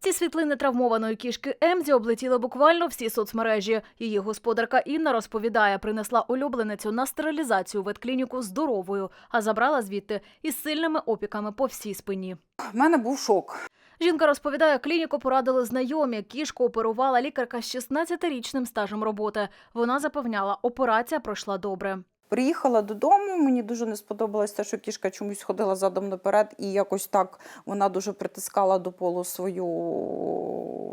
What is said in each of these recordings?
Ці світлини травмованої кішки Емзі облетіли буквально всі соцмережі. Її господарка Інна розповідає, принесла улюбленицю на стерилізацію ветклініку здоровою, а забрала звідти із сильними опіками по всій спині. В мене був шок. Жінка розповідає, клініку порадили знайомі. Кішку оперувала лікарка з 16-річним стажем роботи. Вона запевняла, операція пройшла добре. Приїхала додому, мені дуже не сподобалось те, що кішка чомусь ходила задом наперед, і якось так вона дуже притискала до полу свою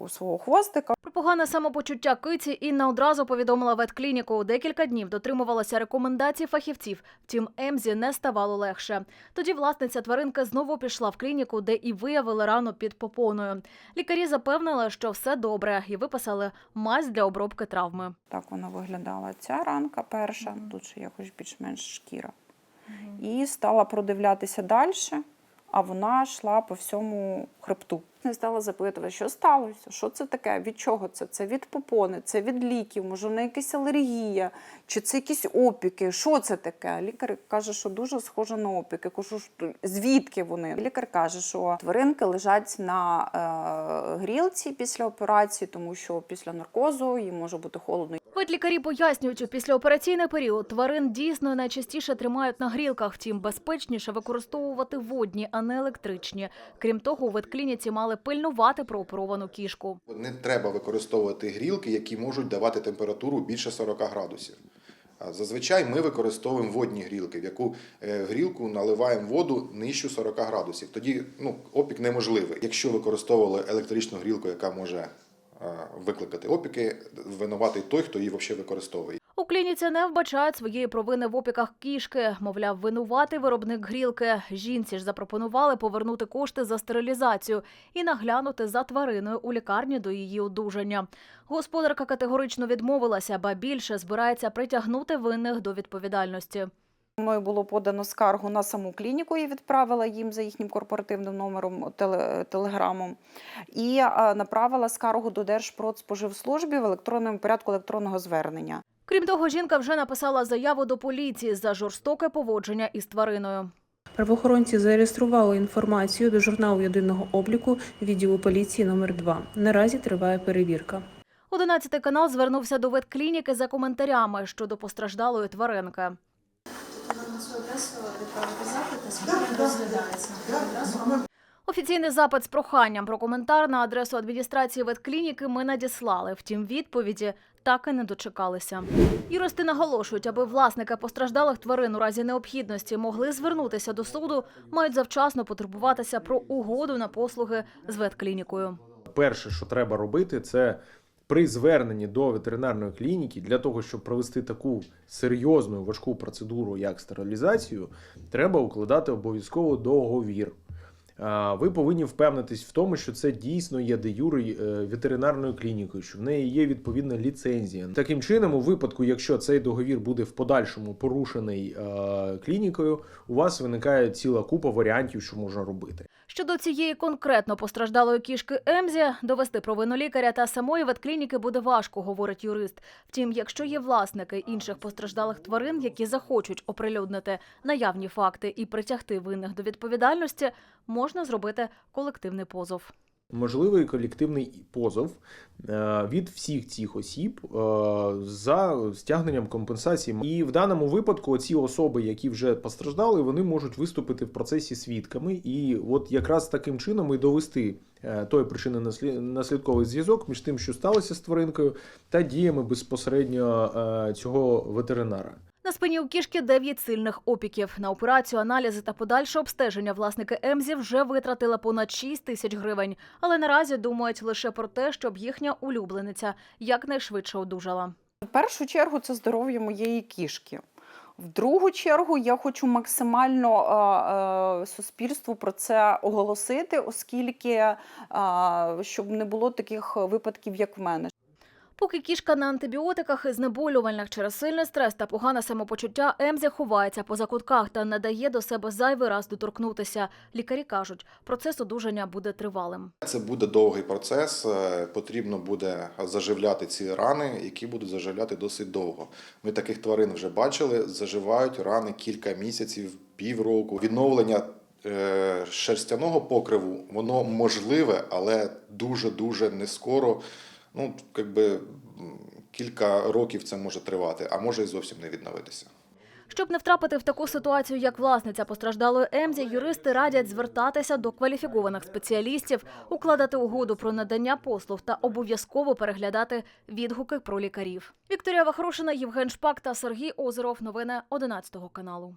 свого хвостика. Погане самопочуття киці Інна одразу повідомила ветклініку. Декілька днів дотримувалася рекомендацій фахівців. Втім, Емзі не ставало легше. Тоді власниця тваринки знову пішла в клініку, де і виявили рану під попоною. Лікарі запевнили, що все добре, і виписали мазь для обробки травми. Так вона виглядала. Ця ранка перша, тут ще якось більш-менш шкіра. І стала продивлятися далі, а вона йшла по всьому хребту. Не стала запитувати, що сталося, що це таке, від чого це? Це від попони, це від ліків, може, в неї якась алергія, чи це якісь опіки. Що це таке? Лікар каже, що дуже схоже на опіки. Кажу, «Що- звідки вони? Лікар каже, що тваринки лежать на е, грілці після операції, тому що після наркозу їм може бути холодно. Ветлікарі пояснюють, у післяопераційний період тварин дійсно найчастіше тримають на грілках, втім безпечніше використовувати водні, а не електричні. Крім того, у ветклініці мали пильнувати прооперовану кішку. Не треба використовувати грілки, які можуть давати температуру більше 40 градусів. Зазвичай ми використовуємо водні грілки, в яку е, грілку наливаємо воду нижче 40 градусів. Тоді ну, опік неможливий. Якщо використовували електричну грілку, яка може викликати опіки, винуватий той, хто її взагалі використовує. У клініці не вбачають своєї провини в опіках кішки. Мовляв, винуватий виробник грілки. Жінці ж запропонували повернути кошти за стерилізацію і наглянути за твариною у лікарні до її одужання. Господарка категорично відмовилася, ба більше збирається притягнути винних до відповідальності. Мною було подано скаргу на саму клініку і відправила їм за їхнім корпоративним номером телеграмом. І направила скаргу до Держпродспоживслужби в електронному порядку електронного звернення. Крім того, жінка вже написала заяву до поліції за жорстоке поводження із твариною. Правоохоронці зареєстрували інформацію до журналу єдиного обліку відділу поліції номер 2 Наразі триває перевірка. Одинадцятий канал звернувся до ветклініки за коментарями щодо постраждалої тваринки. Розглядається на. Офіційний запит з проханням про коментар на адресу адміністрації ветклініки ми надіслали. Втім, відповіді так і не дочекалися. Юристи наголошують, аби власники постраждалих тварин у разі необхідності могли звернутися до суду, мають завчасно потурбуватися про угоду на послуги з ветклінікою. перше, що треба робити, це при зверненні до ветеринарної клініки для того, щоб провести таку серйозну важку процедуру, як стерилізацію, треба укладати обов'язково договір. Ви повинні впевнитись в тому, що це дійсно є де юри е, ветеринарною клінікою, що в неї є відповідна ліцензія. Таким чином, у випадку, якщо цей договір буде в подальшому порушений е, клінікою, у вас виникає ціла купа варіантів, що можна робити. Щодо цієї конкретно постраждалої кішки Емзі, довести провину лікаря та самої ветклініки буде важко, говорить юрист. Втім, якщо є власники інших постраждалих тварин, які захочуть оприлюднити наявні факти і притягти винних до відповідальності, можна зробити колективний позов. Можливий колективний позов е, від всіх цих осіб е, за стягненням компенсації. І в даному випадку ці особи, які вже постраждали, вони можуть виступити в процесі свідками, і от якраз таким чином і довести е, той причинно наслідковий зв'язок між тим, що сталося з тваринкою, та діями безпосередньо цього ветеринара. На спині у кішки 9 сильних опіків. На операцію, аналізи та подальше обстеження власники Емзі вже витратили понад 6 тисяч гривень. Але наразі думають лише про те, щоб їхня улюблениця якнайшвидше одужала. В першу чергу це здоров'я моєї кішки. В другу чергу я хочу максимально е, суспільству про це оголосити, оскільки е, щоб не було таких випадків, як в мене. Поки кішка на антибіотиках знеболювальних через сильний стрес та погане самопочуття, Емзі ховається по закутках та не дає до себе зайвий раз доторкнутися. Лікарі кажуть, процес одужання буде тривалим. Це буде довгий процес. е, Потрібно буде заживляти ці рани, які будуть заживляти досить довго. Ми таких тварин вже бачили. Заживають рани кілька місяців, півроку. Відновлення е, шерстяного покриву воно можливе, але дуже-дуже не скоро. Ну, якби кілька років це може тривати, а може і зовсім не відновитися. Щоб не втрапити в таку ситуацію, як власниця постраждалої Емзі, юристи радять звертатися до кваліфікованих спеціалістів, укладати угоду про надання послуг та обов'язково переглядати відгуки про лікарів. Вікторія Вахрушина, Євген Шпак та Сергій Озеров. Новини 11 каналу.